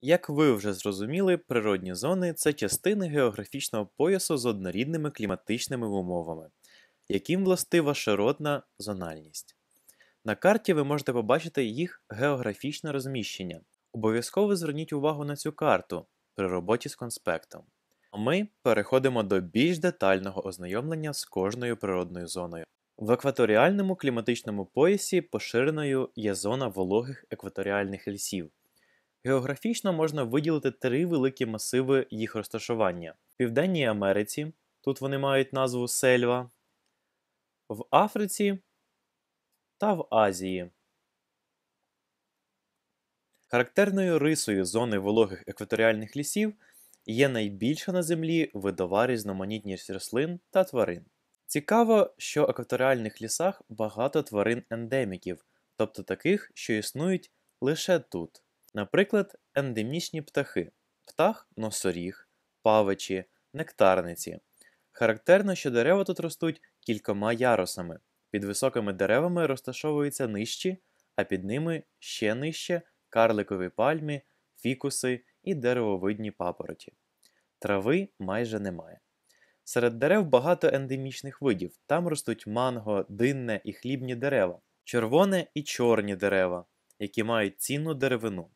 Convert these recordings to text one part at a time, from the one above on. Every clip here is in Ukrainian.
Як ви вже зрозуміли, природні зони це частини географічного поясу з однорідними кліматичними умовами, яким властива широтна зональність. На карті ви можете побачити їх географічне розміщення. Обов'язково зверніть увагу на цю карту при роботі з конспектом. А ми переходимо до більш детального ознайомлення з кожною природною зоною. В екваторіальному кліматичному поясі поширеною є зона вологих екваторіальних лісів. Географічно можна виділити три великі масиви їх розташування. В Південній Америці, тут вони мають назву Сельва, в Африці та в Азії. Характерною рисою зони вологих екваторіальних лісів є найбільша на Землі видова різноманітність рослин та тварин. Цікаво, що в екваторіальних лісах багато тварин-ендеміків, тобто таких, що існують лише тут. Наприклад, ендемічні птахи птах носоріг, павичі, нектарниці. Характерно, що дерева тут ростуть кількома ярусами. Під високими деревами розташовуються нижчі, а під ними ще нижче карликові пальми, фікуси і деревовидні папороті. Трави майже немає. Серед дерев багато ендемічних видів. Там ростуть манго, динне і хлібні дерева, червоне і чорні дерева, які мають цінну деревину.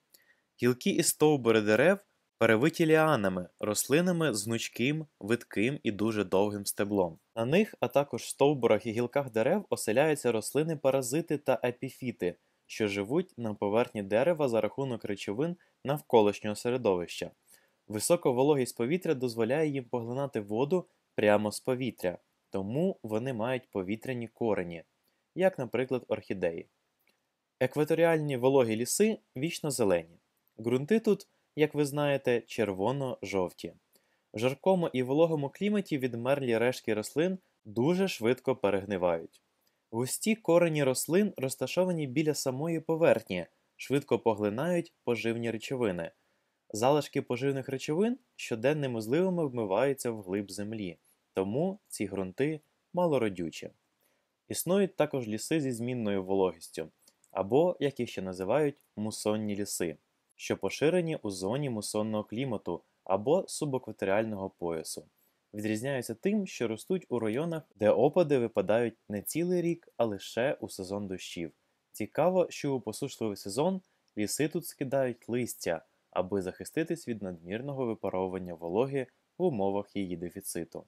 Гілки і стовбури дерев перевиті ліанами, рослинами з гнучким, видким і дуже довгим стеблом. На них, а також стовбурах і гілках дерев оселяються рослини-паразити та епіфіти, що живуть на поверхні дерева за рахунок речовин навколишнього середовища. Висока вологість повітря дозволяє їм поглинати воду прямо з повітря, тому вони мають повітряні корені, як, наприклад, орхідеї. Екваторіальні вологі ліси вічно зелені. Ґрунти тут, як ви знаєте, червоно-жовті. В жаркому і вологому кліматі відмерлі рештки рослин дуже швидко перегнивають. Густі корені рослин розташовані біля самої поверхні, швидко поглинають поживні речовини. Залишки поживних речовин щоденними зливами вмиваються вглиб землі, тому ці ґрунти малородючі. Існують також ліси зі змінною вологістю, або, як їх ще називають, мусонні ліси що поширені у зоні мусонного клімату або субекваторіального поясу. Відрізняються тим, що ростуть у районах, де опади випадають не цілий рік, а лише у сезон дощів. Цікаво, що у посушливий сезон ліси тут скидають листя, аби захиститись від надмірного випаровування вологи в умовах її дефіциту.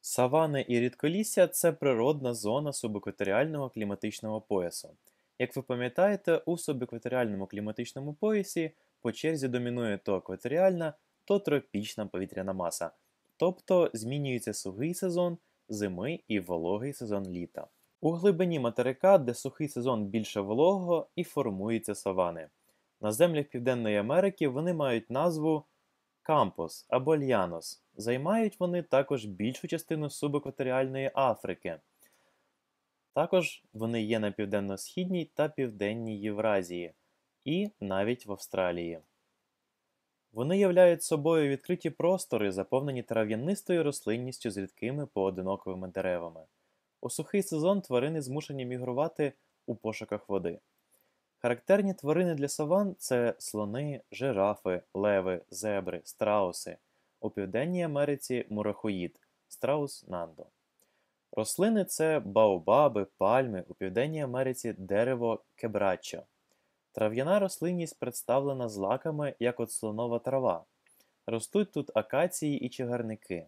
Савани і рідколісся це природна зона субекваторіального кліматичного поясу. Як ви пам'ятаєте, у субекваторіальному кліматичному поясі по черзі домінує то екваторіальна, то тропічна повітряна маса, тобто змінюється сухий сезон зими і вологий сезон літа. У глибині материка, де сухий сезон більше вологого, і формуються савани. На землях Південної Америки вони мають назву кампус або льянос. Займають вони також більшу частину субекваторіальної Африки. Також вони є на південно-східній та південній Євразії і навіть в Австралії. Вони являють собою відкриті простори, заповнені трав'янистою рослинністю з рідкими поодиноковими деревами. У сухий сезон тварини змушені мігрувати у пошуках води. Характерні тварини для саван це слони, жирафи, леви, зебри, страуси. У Південній Америці мурахоїд страус нандо. Рослини це баобаби, пальми, у Південній Америці дерево кебраччо. Трав'яна рослинність представлена злаками, як от слонова трава. Ростуть тут акації і чагарники.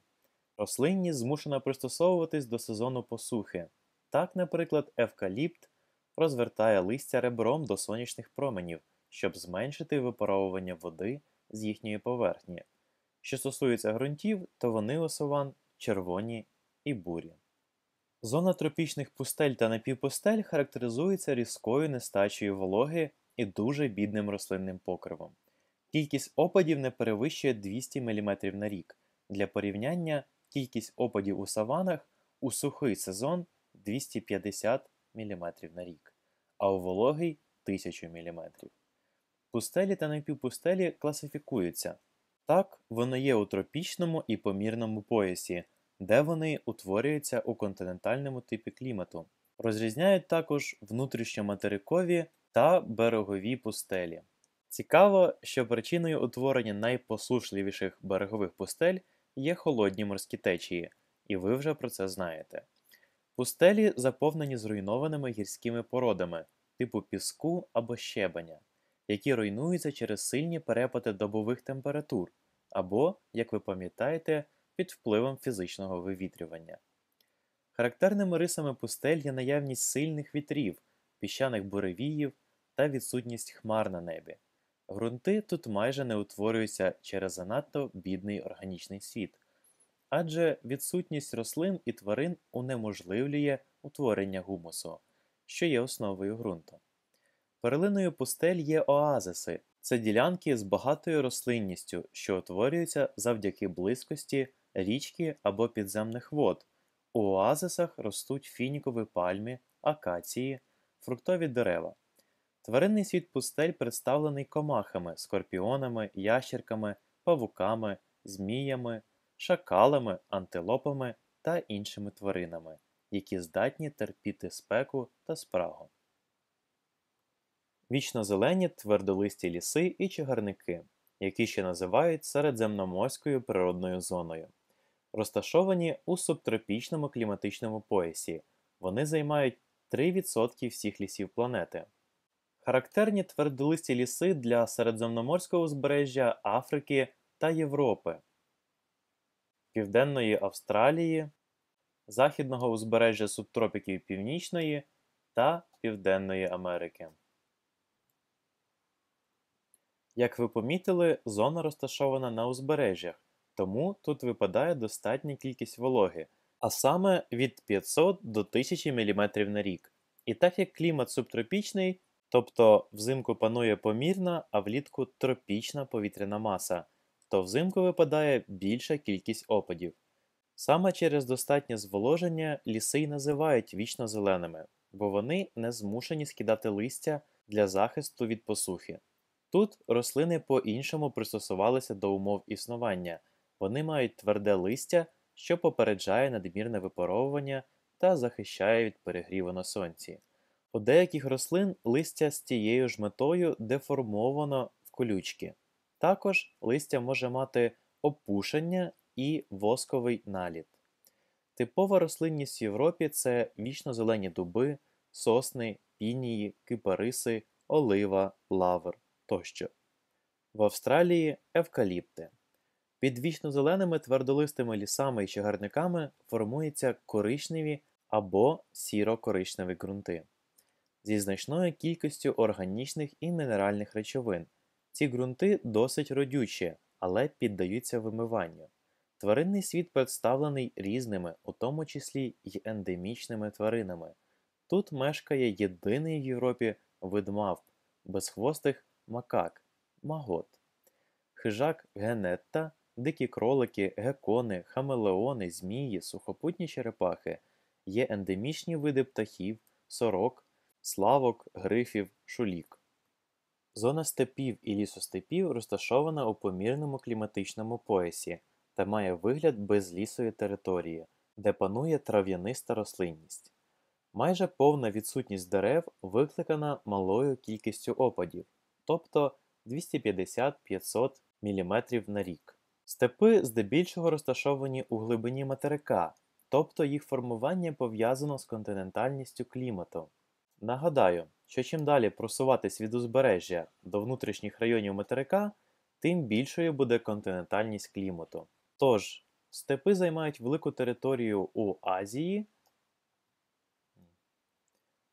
Рослинність змушена пристосовуватись до сезону посухи. Так, наприклад, евкаліпт розвертає листя ребром до сонячних променів, щоб зменшити випаровування води з їхньої поверхні. Що стосується ґрунтів, то вони у сован червоні і бурі. Зона тропічних пустель та напівпустель характеризується різкою нестачею вологи і дуже бідним рослинним покривом. Кількість опадів не перевищує 200 мм на рік. Для порівняння кількість опадів у саванах у сухий сезон 250 мм на рік, а у вологий 1000 мм. Пустелі та напівпустелі класифікуються. Так, вони є у тропічному і помірному поясі де вони утворюються у континентальному типі клімату. Розрізняють також внутрішньоматерикові та берегові пустелі. Цікаво, що причиною утворення найпосушливіших берегових пустель є холодні морські течії, і ви вже про це знаєте. Пустелі заповнені зруйнованими гірськими породами типу піску або щебеня, які руйнуються через сильні перепади добових температур, або, як ви пам'ятаєте, під впливом фізичного вивітрювання. Характерними рисами пустель є наявність сильних вітрів, піщаних буревіїв та відсутність хмар на небі. Грунти тут майже не утворюються через занадто бідний органічний світ, адже відсутність рослин і тварин унеможливлює утворення гумусу, що є основою ґрунту. Перлиною пустель є оазиси це ділянки з багатою рослинністю, що утворюються завдяки близькості річки або підземних вод. У оазисах ростуть фінікові пальми, акації, фруктові дерева. Тваринний світ пустель представлений комахами, скорпіонами, ящерками, павуками, зміями, шакалами, антилопами та іншими тваринами, які здатні терпіти спеку та спрагу. Вічнозелені твердолисті ліси і чагарники, які ще називають середземноморською природною зоною. Розташовані у субтропічному кліматичному поясі, вони займають 3% всіх лісів планети. Характерні твердолисті ліси для середземноморського узбережжя Африки та Європи, Південної Австралії, Західного узбережжя субтропіків Північної та Південної Америки. Як ви помітили, зона розташована на узбережжях, тому тут випадає достатня кількість вологи, а саме від 500 до 1000 мм на рік. І так як клімат субтропічний, тобто взимку панує помірна, а влітку тропічна повітряна маса, то взимку випадає більша кількість опадів. Саме через достатнє зволоження ліси й називають вічно зеленими, бо вони не змушені скидати листя для захисту від посухи. Тут рослини по-іншому пристосувалися до умов існування, вони мають тверде листя, що попереджає надмірне випаровування та захищає від перегріву на сонці. У деяких рослин листя з тією ж метою деформовано в колючки. Також листя може мати опушення і восковий наліт. Типова рослинність в Європі це вічно-зелені дуби, сосни, пінії, кипариси, олива, лавр тощо. В Австралії евкаліпти. Під вічно-зеленими твердолистими лісами і чагарниками формуються коричневі або сіро-коричневі ґрунти зі значною кількістю органічних і мінеральних речовин. Ці ґрунти досить родючі, але піддаються вимиванню. Тваринний світ представлений різними, у тому числі й ендемічними тваринами. Тут мешкає єдиний в Європі вид мавп, безхвостих макак магот. Хижак генетта, дикі кролики, гекони, хамелеони, змії, сухопутні черепахи є ендемічні види птахів, сорок, славок, грифів, шулік. Зона степів і лісостепів розташована у помірному кліматичному поясі та має вигляд безлісої території, де панує трав'яниста рослинність. Майже повна відсутність дерев викликана малою кількістю опадів, тобто 250-500 мм на рік. Степи здебільшого розташовані у глибині материка, тобто їх формування пов'язано з континентальністю клімату. Нагадаю, що чим далі просуватись від узбережжя до внутрішніх районів материка, тим більшою буде континентальність клімату. Тож, степи займають велику територію у Азії.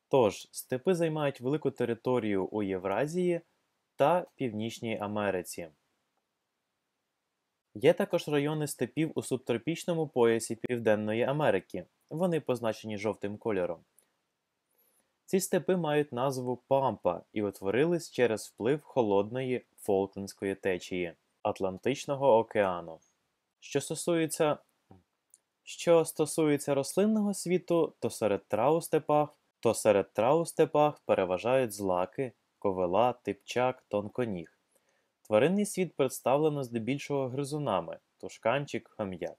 Тож, степи займають велику територію у Євразії та Північній Америці. Є також райони степів у субтропічному поясі Південної Америки. Вони позначені жовтим кольором. Ці степи мають назву Пампа і утворились через вплив холодної Фолклендської течії Атлантичного океану. Що стосується що стосується рослинного світу, то серед трав степах, то серед трав у степах переважають злаки, ковила, типчак, тонконіг. Тваринний світ представлено здебільшого гризунами, тушканчик, хам'як.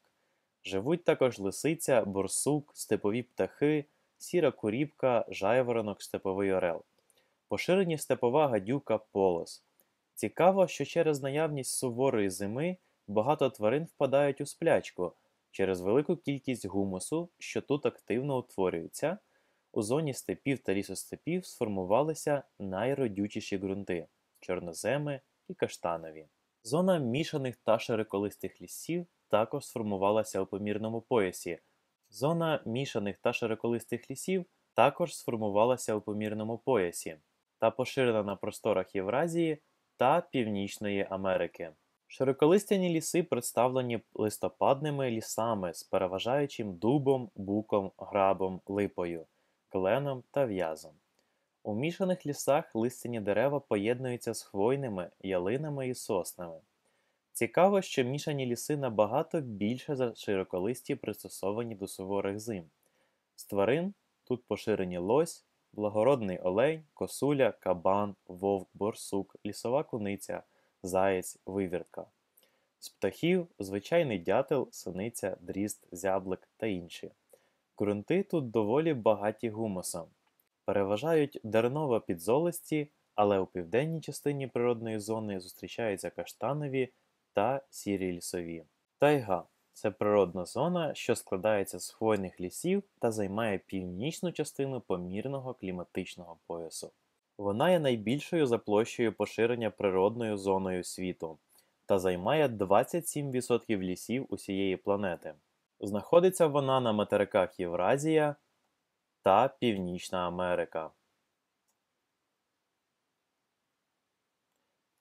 Живуть також лисиця, борсук, степові птахи, сіра куріпка, жайворонок, степовий орел. Поширені степова гадюка полос. Цікаво, що через наявність суворої зими багато тварин впадають у сплячку через велику кількість гумусу, що тут активно утворюється. У зоні степів та лісостепів сформувалися найродючіші ґрунти чорноземи і каштанові. Зона мішаних та широколистих лісів також сформувалася у помірному поясі. Зона мішаних та широколистих лісів також сформувалася у помірному поясі та поширена на просторах Євразії та Північної Америки. Широколистяні ліси представлені листопадними лісами з переважаючим дубом, буком, грабом, липою, кленом та в'язом. У мішаних лісах листяні дерева поєднуються з хвойними, ялинами і соснами. Цікаво, що мішані ліси набагато більше за широколисті пристосовані до суворих зим. З тварин тут поширені лось, благородний олень, косуля, кабан, вовк, борсук, лісова куниця, заєць, вивіртка. З птахів звичайний дятел, синиця, дрізд, зяблик та інші. Ґрунти тут доволі багаті гумусом. Переважають дерново підзолисті, але у південній частині природної зони зустрічаються каштанові та сірі лісові. Тайга це природна зона, що складається з хвойних лісів та займає північну частину помірного кліматичного поясу. Вона є найбільшою за площею поширення природною зоною світу та займає 27% лісів усієї планети. Знаходиться вона на материках Євразія та Північна Америка.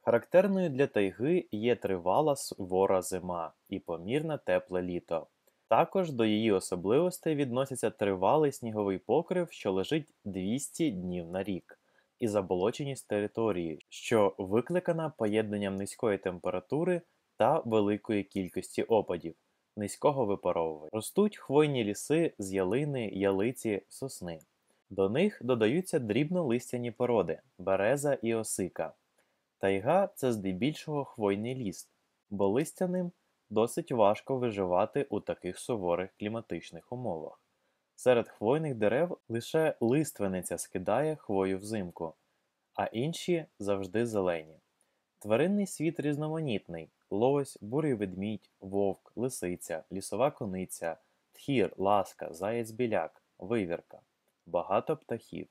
Характерною для тайги є тривала сувора зима і помірне тепле літо. Також до її особливостей відноситься тривалий сніговий покрив, що лежить 200 днів на рік, і заболоченість території, що викликана поєднанням низької температури та великої кількості опадів, низького випаровування. Ростуть хвойні ліси з ялини, ялиці, сосни. До них додаються дрібнолистяні породи береза і осика. Тайга це здебільшого хвойний ліс, бо листяним досить важко виживати у таких суворих кліматичних умовах. Серед хвойних дерев лише лиственниця скидає хвою взимку, а інші завжди зелені. Тваринний світ різноманітний лось, бурий ведмідь, вовк, лисиця, лісова кониця, тхір, ласка, заєць біляк, вивірка, багато птахів,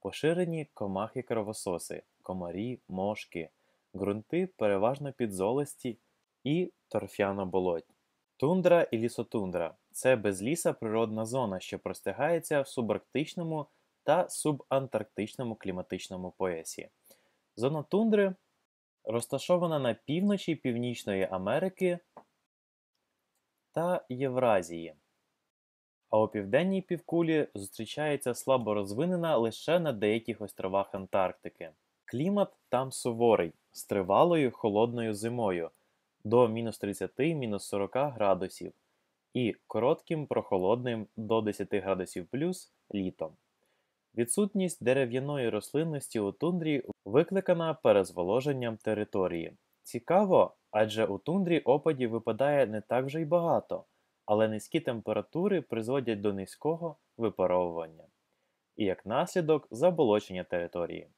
поширені комахи кровососи, комарі, мошки, ґрунти переважно підзолисті і торфяно-болотні. Тундра і лісотундра це безліса природна зона, що простягається в субарктичному та субантарктичному кліматичному поясі. Зона тундри розташована на півночі Північної Америки та Євразії, а у південній півкулі зустрічається слабо розвинена лише на деяких островах Антарктики. Клімат там суворий, з тривалою холодною зимою до мінус 30-40 градусів і коротким прохолодним до 10 градусів плюс літом. Відсутність дерев'яної рослинності у тундрі викликана перезволоженням території. Цікаво, адже у тундрі опадів випадає не так вже й багато, але низькі температури призводять до низького випаровування і як наслідок заболочення території.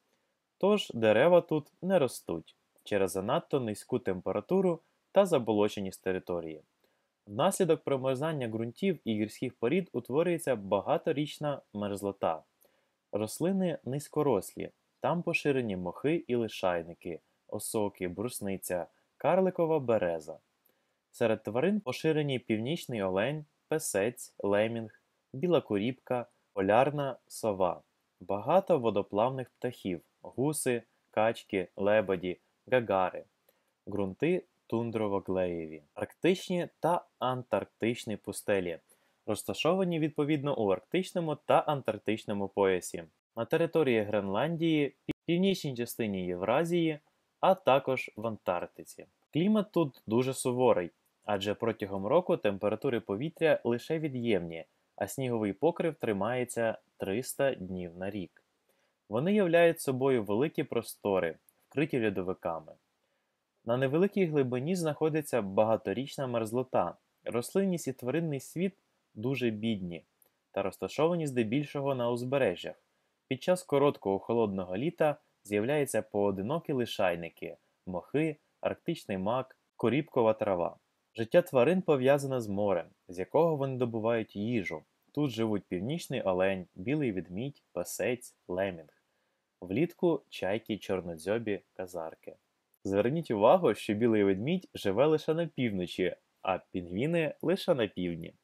Тож дерева тут не ростуть через занадто низьку температуру та заболоченість території. Внаслідок промерзання ґрунтів і гірських порід утворюється багаторічна мерзлота. Рослини низькорослі, там поширені мохи і лишайники, осоки, брусниця, карликова береза. Серед тварин поширені північний олень, песець, лемінг, біла куріпка, полярна сова, багато водоплавних птахів, гуси, качки, лебеді, гагари, ґрунти тундрово-глеєві, арктичні та антарктичні пустелі, розташовані відповідно у арктичному та антарктичному поясі, на території Гренландії, північній частині Євразії, а також в Антарктиці. Клімат тут дуже суворий, адже протягом року температури повітря лише від'ємні, а сніговий покрив тримається 300 днів на рік. Вони являють собою великі простори, вкриті льодовиками. На невеликій глибині знаходиться багаторічна мерзлота, рослинність і тваринний світ дуже бідні та розташовані здебільшого на узбережжях. Під час короткого холодного літа з'являються поодинокі лишайники, мохи, арктичний мак, корібкова трава. Життя тварин пов'язане з морем, з якого вони добувають їжу. Тут живуть північний олень, білий ведмідь, пасець, лемінг. Влітку чайки, чорнодзьобі, казарки. Зверніть увагу, що білий ведмідь живе лише на півночі, а пінгвіни лише на півдні.